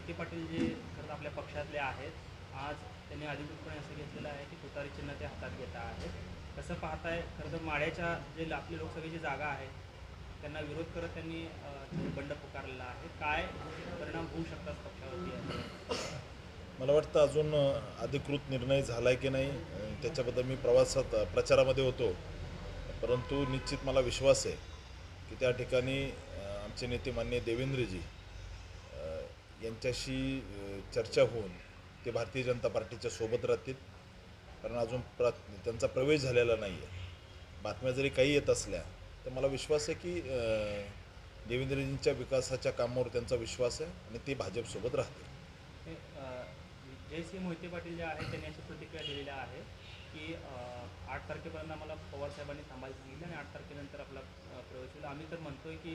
मोहिते पाटील जे खरं तर आपल्या पक्षातले आहेत आज त्यांनी अधिकृतपणे असं घेतलेलं आहे की तुतारी चिन्ह ते हातात घेत आहेत. कसं पाहताय खरं तर माळ्याच्या जे आपली लोकसभेची जागा आहे त्यांना विरोध करत त्यांनी बंड पुकारलेला आहे काय परिणाम होऊ शकतात पक्षावरती? मला वाटतं अजून अधिकृत निर्णय झाला आहे की नाही त्याच्याबद्दल मी प्रवासात प्रचारामध्ये होतो. परंतु निश्चित मला विश्वास आहे की त्या ठिकाणी आमचे नेते मान्य देवेंद्रजी यांच्याशी चर्चा होऊन ते भारतीय जनता पार्टीच्या सोबत राहतील. कारण अजून प्र त्यांचा प्रवेश झालेला नाही आहे बातम्या जरी काही येत असल्या तर मला विश्वास आहे की देवेंद्रजींच्या विकासाच्या कामावर त्यांचा विश्वास आहे आणि ते भाजपसोबत राहतील. हे, जयसिंह मोहिते पाटील जे आहेत त्यांनी अशी प्रतिक्रिया दिलेल्या आहे की आठ तारखेपर्यंत आम्हाला पवार साहेबांनी थांबायला सांगितलं आणि आठ तारखेनंतर आपला प्रवेश होईल. आम्ही तर म्हणतोय की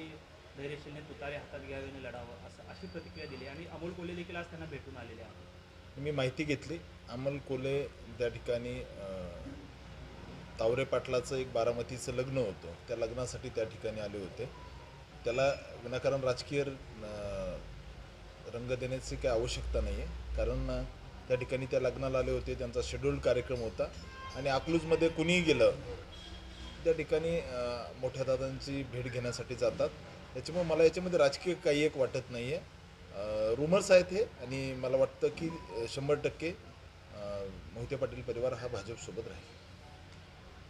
धैर्यशीलने तुतारे हातात घ्यावे आणि लढावं असं अशी प्रतिक्रिया दिली. आणि अमोल कोल्हे देखील आज त्यांना भेटून आलेले आहेत. मी माहिती घेतली. अमोल कोले त्या ठिकाणी तावरे पाटलाचं एक बारामतीचं लग्न होतं. त्या लग्नासाठी त्या ठिकाणी आले होते. त्याला विनाकारण राजकीय रंग देण्याची काही आवश्यकता नाही आहे कारण त्या ठिकाणी त्या लग्नाला आले होते. त्यांचा शेड्यूल्ड कार्यक्रम होता. आणि अकलूजमध्ये कुणीही गेलं त्या ठिकाणी मोठ्या दादांची भेट घेण्यासाठी जातात. त्याच्यामुळे मला याच्यामध्ये राजकीय काही एक वाटत नाही आहे रुमर्स आहेत हे आणि मला वाटतं की शंभर टक्के मोहिते पाटील परिवार हा भाजपसोबत राहील.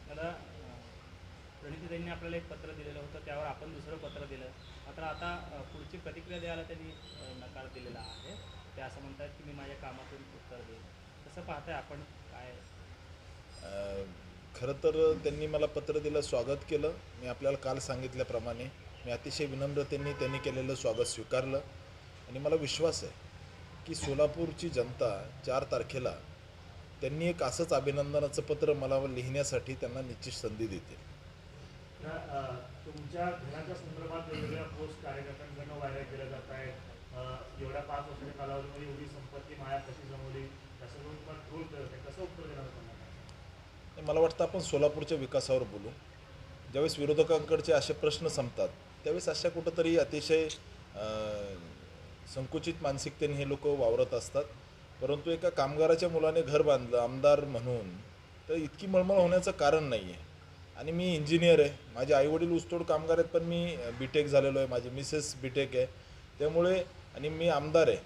दादा प्रणितीताईंनी आपल्याला एक पत्र दिलेलं होतं त्यावर आपण दुसरं पत्र दिलं. मात्र आता पुढची प्रतिक्रिया द्यायला त्यांनी नकार दिलेला आहे. ते असं म्हणतात की मी माझ्या कामातून उत्तर देईन. कसं पाहताय आपण? काय? खरं तर त्यांनी मला पत्र दिलं स्वागत केलं. मी आपल्याला काल सांगितल्याप्रमाणे मी अतिशय विनम्रतेने त्यांनी केलेलं स्वागत स्वीकारलं. आणि मला विश्वास आहे की सोलापूरची जनता चार तारखेला त्यांनी एक असंच अभिनंदनाचं पत्र मला लिहिण्यासाठी त्यांना निश्चित संधी अ, तुमच्या घराच्या संदर्भात वेगवेगळ्या पोस्ट कार्यकर्त्यांकडनं व्हायरल केल्या जात आहेत. एवढ्या पाच वर्षाच्या कालावधीमध्ये एवढी संपत्ती माया कशी जमवली? कसं उत्तर देणार मला वाटतं आपण सोलापूरच्या विकासावर बोलू. ज्यावेळेस विरोधकांकडचे असे प्रश्न संपतात त्यावेळेस अशा कुठंतरी अतिशय संकुचित मानसिकतेने हे लोक वावरत असतात. परंतु एका कामगाराच्या मुलाने घर बांधलं आमदार म्हणून तर इतकी मळमळ होण्याचं कारण नाही आहे आणि मी इंजिनियर आहे. माझे आईवडील ऊसतोड कामगार आहेत पण मी बी टेक झालेलो आहे. माझी मिसेस बी टेक आहे. त्यामुळे आणि मी आमदार आहे.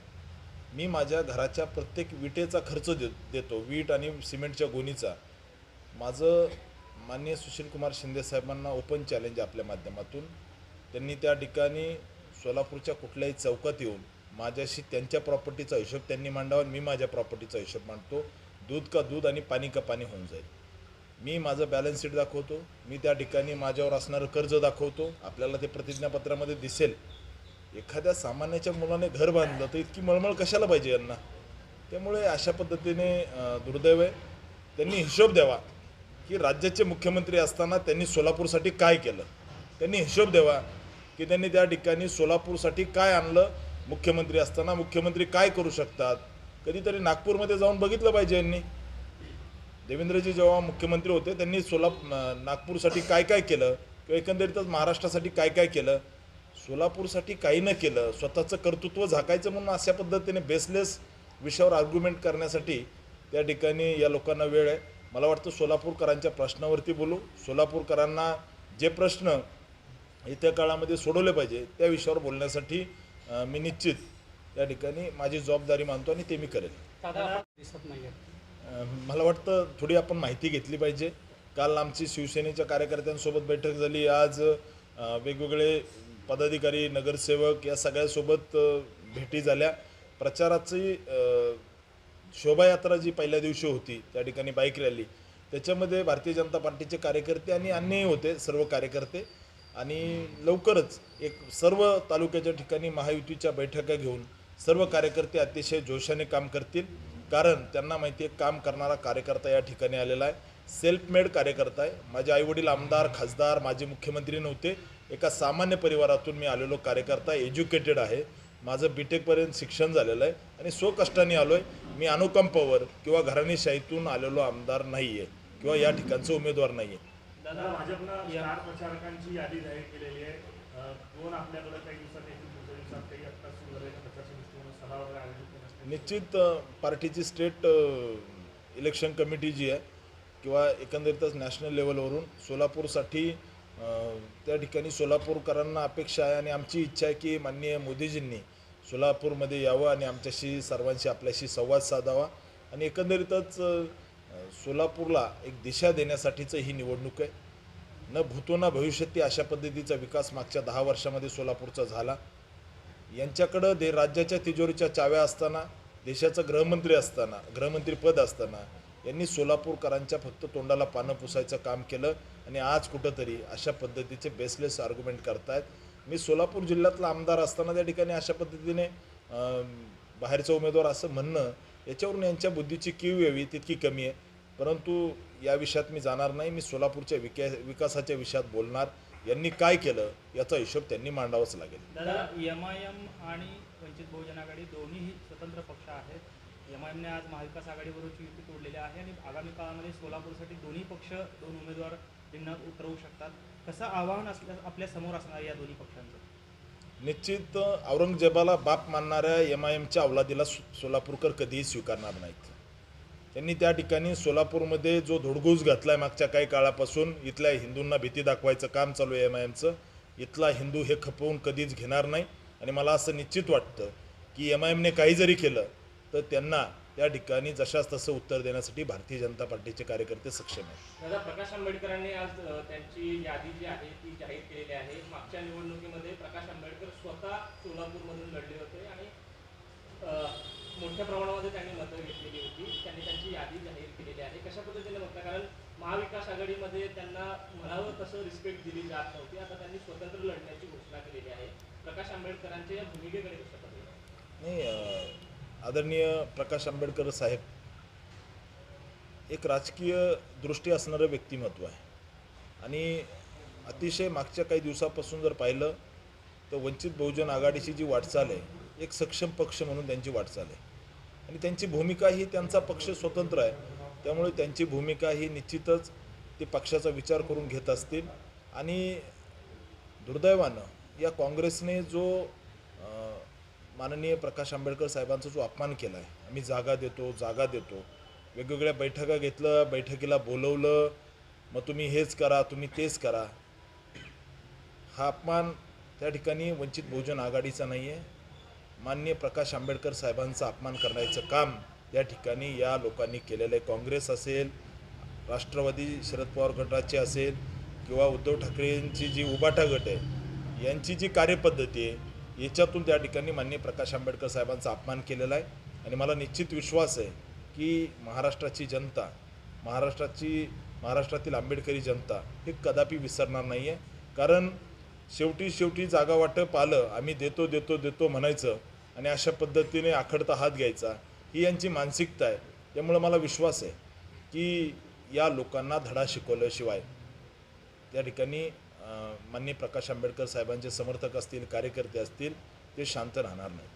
मी माझ्या घराच्या प्रत्येक विटेचा खर्च दे देतो. वीट आणि सिमेंटच्या गोणीचा. माझं माननीय सुशीलकुमार शिंदे साहेबांना ओपन चॅलेंज आपल्या माध्यमातून. त्यांनी त्या ठिकाणी सोलापूरच्या कुठल्याही चौकात येऊन माझ्याशी त्यांच्या प्रॉपर्टीचा हिशोब त्यांनी मांडावा आणि मी माझ्या प्रॉपर्टीचा हिशोब मांडतो. दूध का दूध आणि पाणी का पाणी होऊन जाईल. मी माझं बॅलन्स शीट दाखवतो. मी त्या ठिकाणी माझ्यावर असणारं कर्ज दाखवतो. आपल्याला ते प्रतिज्ञापत्रामध्ये दिसेल. एखाद्या सामान्याच्या मुलाने घर बांधलं तर इतकी मळमळ कशाला पाहिजे यांना? त्यामुळे अशा पद्धतीने दुर्दैव आहे. त्यांनी हिशोब द्यावा की राज्याचे मुख्यमंत्री असताना त्यांनी सोलापूरसाठी काय केलं? त्यांनी हिशोब द्यावा की त्यांनी त्या ठिकाणी सोलापूरसाठी काय आणलं? मुख्यमंत्री असताना मुख्यमंत्री काय करू शकतात? कधीतरी नागपूरमध्ये जाऊन बघितलं पाहिजे यांनी. देवेंद्रजी जेव्हा मुख्यमंत्री होते त्यांनी सोलाप नागपूरसाठी काय काय केलं? किंवा एकंदरीतच महाराष्ट्रासाठी काय काय केलं? सोलापूरसाठी काही न केलं स्वतःचं कर्तृत्व झाकायचं म्हणून अशा पद्धतीने बेसलेस विषयावर आर्ग्युमेंट करण्यासाठी त्या ठिकाणी या लोकांना वेळ आहे. मला वाटतं सोलापूरकरांच्या प्रश्नावरती बोलू. सोलापूरकरांना जे प्रश्न येत्या काळामध्ये सोडवले पाहिजे. त्या विषयावर बोलण्यासाठी मी निश्चित त्या ठिकाणी माझी जबाबदारी मानतो आणि ते मी करेल दिसत नाही अं, मला वाटतं थोडी आपण माहिती घेतली पाहिजे. काल आमची शिवसेनेच्या कार्यकर्त्यांसोबत बैठक झाली. आज वेगवेगळे पदाधिकारी नगरसेवक या सगळ्यासोबत भेटी झाल्या. प्रचाराची शोभायात्रा जी पहिल्या दिवशी होती त्या ठिकाणी बाईक रॅली त्याच्यामध्ये भारतीय जनता पार्टीचे कार्यकर्ते आणि अन्यही होते सर्व कार्यकर्ते. आणि लवकरच एक सर्व तालुक्याच्या ठिकाणी महायुतीच्या बैठका घेऊन सर्व कार्यकर्ते अतिशय जोशाने काम करतील. कारण त्यांना माहिती आहे काम करणारा कार्यकर्ता या ठिकाणी आलेला आहे. सेल्फ मेड कार्यकर्ता आहे. माझे आईवडील आमदार खासदार माजी मुख्यमंत्री नव्हते. एका सामान्य परिवारातून मी आलेलो कार्यकर्ता एज्युकेटेड आहे. माझं बी टेकपर्यंत शिक्षण झालेलं आहे आणि स्वकष्टाने आलो आहे मी अनुकंपावर किंवा घराणेशाहीतून आलेलो आमदार नाही आहे किंवा या ठिकाणचं उमेदवार नाही आहे दादा भाजपनं या- प्रचारकांची यादी जाहीर केलेली आहे. अ, दोन आपल्याकडे काही दिवसात येतील दुसऱ्या दिवसात काही आत्ता सुरू झालेल्या प्रचारच्या दृष्टीने सभा वगैरे आयोजित निश्चित पार्टीची स्टेट इलेक्शन कमिटी जी आहे किंवा एकंदरीतच नॅशनल लेवलवरून सोलापूरसाठी त्या ठिकाणी सोलापूरकरांना अपेक्षा आहे. आणि आमची इच्छा आहे की माननीय मोदीजींनी सोलापूरमध्ये यावं आणि आमच्याशी सर्वांशी आपल्याशी संवाद साधावा. आणि एकंदरीतच सोलापूरला एक दिशा देण्यासाठीचं ही निवडणूक आहे. न भूतो ना भविष्यती अशा पद्धतीचा विकास मागच्या दहा वर्षामध्ये सोलापूरचा झाला. यांच्याकडं दे राज्याच्या तिजोरीच्या चाव्या असताना देशाचं गृहमंत्री असताना गृहमंत्रीपद असताना यांनी सोलापूरकरांच्या फक्त तोंडाला पानं पुसायचं काम केलं आणि आज कुठंतरी अशा पद्धतीचे बेसलेस आर्ग्युमेंट करतायत. मी सोलापूर जिल्ह्यातला आमदार असताना त्या ठिकाणी अशा पद्धतीने बाहेरचा उमेदवार असं म्हणणं याच्यावरून यांच्या बुद्धीची कीव यावी तितकी कमी आहे. परंतु या विषयात मी जाणार नाही मी सोलापूरच्या विका विकासाच्या विषयात बोलणार. यांनी काय केलं याचा हिशोब त्यांनी मांडावाच लागेल. दादा एम आय एम आणि वंचित बहुजन आघाडी दोन्हीही स्वतंत्र पक्ष आहेत. एम आय एमने आज महाविकास आघाडीबरोबरची युती तोडलेली आहे आणि आगामी काळामध्ये सोलापूरसाठी दोन्ही पक्ष दोन उमेदवार रिंगणात उतरवू शकतात. कसं आव्हान असल्या आपल्यासमोर असणार या दोन्ही पक्षांचं? निश्चित औरंगजेबाला बाप मानणाऱ्या एम आय एमच्या अवलादीला सो- सोलापूरकर कधीही स्वीकारणार नाहीत. त्यांनी त्या ठिकाणी सोलापूरमध्ये जो धुडगूस घातला आहे मागच्या काही काळापासून इथल्या हिंदूंना भीती दाखवायचं काम चालू आहे एम आय एमचं इथला हिंदू हे खपवून कधीच घेणार नाही. आणि मला असं निश्चित वाटतं की एम आय एमने काही जरी केलं तर त्यांना त्या ठिकाणी जशास तसं उत्तर देण्यासाठी भारतीय जनता पार्टीचे कार्यकर्ते सक्षम आहेत. दादा प्रकाश आंबेडकरांनी आज त्यांची यादी जी आहे ती जाहीर केलेली आहे. मागच्या निवडणुकीमध्ये प्रकाश आंबेडकर स्वतः सोलापूरमधून लढले होते आणि मोठ्या प्रमाणामध्ये त्यांनी मतं घेतलेली होती. त्यांनी त्यांची यादी जाहीर केलेली आहे. कशा पद्धतीने बघता? कारण महाविकास आघाडीमध्ये त्यांना म्हणावं तसं रिस्पेक्ट दिली जात नव्हती. आता त्यांनी स्वतंत्र लढण्याची घोषणा केलेली आहे. प्रकाश आंबेडकरांच्या या भूमिकेकडे कशा पद्धतीने? नाही आदरणीय प्रकाश आंबेडकर साहेब एक राजकीय दृष्टी असणारं व्यक्तिमत्व आहे. आणि अतिशय मागच्या काही दिवसापासून जर पाहिलं तर वंचित बहुजन आघाडीची जी वाटचाल आहे एक सक्षम पक्ष म्हणून त्यांची वाटचाल आहे. आणि त्यांची भूमिका ही त्यांचा पक्ष स्वतंत्र आहे. त्यामुळे त्यांची भूमिका ही निश्चितच ते पक्षाचा विचार करून घेत असतील. आणि दुर्दैवानं या काँग्रेसने जो माननीय प्रकाश आंबेडकर साहेबांचा जो अपमान केला आहे आम्ही जागा देतो जागा देतो. वेगवेगळ्या बैठका घेतलं बैठकीला बोलवलं मग तुम्ही हेच करा तुम्ही तेच करा. हा अपमान त्या ठिकाणी वंचित बहुजन आघाडीचा नाही आहे माननीय प्रकाश आंबेडकर साहेबांचा अपमान करण्याचं काम या ठिकाणी या लोकांनी केलेलं आहे. काँग्रेस असेल राष्ट्रवादी शरद पवार गटाचे असेल किंवा उद्धव ठाकरेंची जी उबाटा गट आहे यांची जी कार्यपद्धती आहे याच्यातून त्या ठिकाणी माननीय प्रकाश आंबेडकर साहेबांचा अपमान केलेला आहे. आणि मला निश्चित विश्वास आहे की महाराष्ट्राची जनता महाराष्ट्राची महाराष्ट्रातील आंबेडकरी जनता हे कदापि विसरणार नाही आहे कारण शेवटी शेवटी जागा वाटप आलं आम्ही देतो देतो देतो म्हणायचं आणि अशा पद्धतीने आखडता हात घ्यायचा ही यांची मानसिकता आहे. त्यामुळं मला विश्वास आहे की या लोकांना धडा शिकवल्याशिवाय त्या ठिकाणी मान्य माननीय प्रकाश आंबेडकर साहेबांचे समर्थक असतील कार्यकर्ते असतील ते शांत राहणार नाही